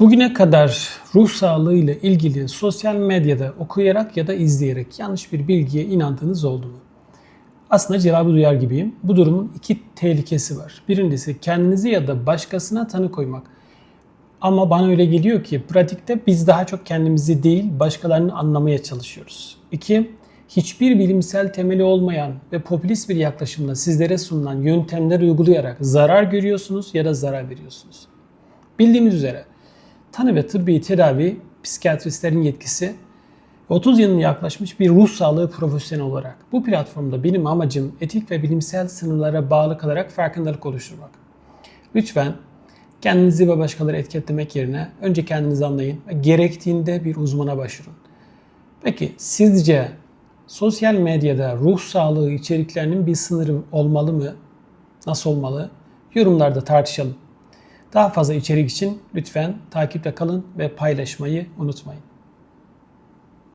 Bugüne kadar ruh sağlığı ile ilgili sosyal medyada okuyarak ya da izleyerek yanlış bir bilgiye inandığınız oldu mu? Aslında cevabı duyar gibiyim. Bu durumun iki tehlikesi var. Birincisi kendinizi ya da başkasına tanı koymak. Ama bana öyle geliyor ki pratikte biz daha çok kendimizi değil başkalarını anlamaya çalışıyoruz. İki, hiçbir bilimsel temeli olmayan ve popülist bir yaklaşımla sizlere sunulan yöntemler uygulayarak zarar görüyorsunuz ya da zarar veriyorsunuz. Bildiğiniz üzere tanı ve tıbbi tedavi psikiyatristlerin yetkisi 30 yılını yaklaşmış bir ruh sağlığı profesyoneli olarak bu platformda benim amacım etik ve bilimsel sınırlara bağlı kalarak farkındalık oluşturmak. Lütfen kendinizi ve başkaları etiketlemek yerine önce kendinizi anlayın ve gerektiğinde bir uzmana başvurun. Peki sizce sosyal medyada ruh sağlığı içeriklerinin bir sınırı olmalı mı? Nasıl olmalı? Yorumlarda tartışalım. Daha fazla içerik için lütfen takipte kalın ve paylaşmayı unutmayın.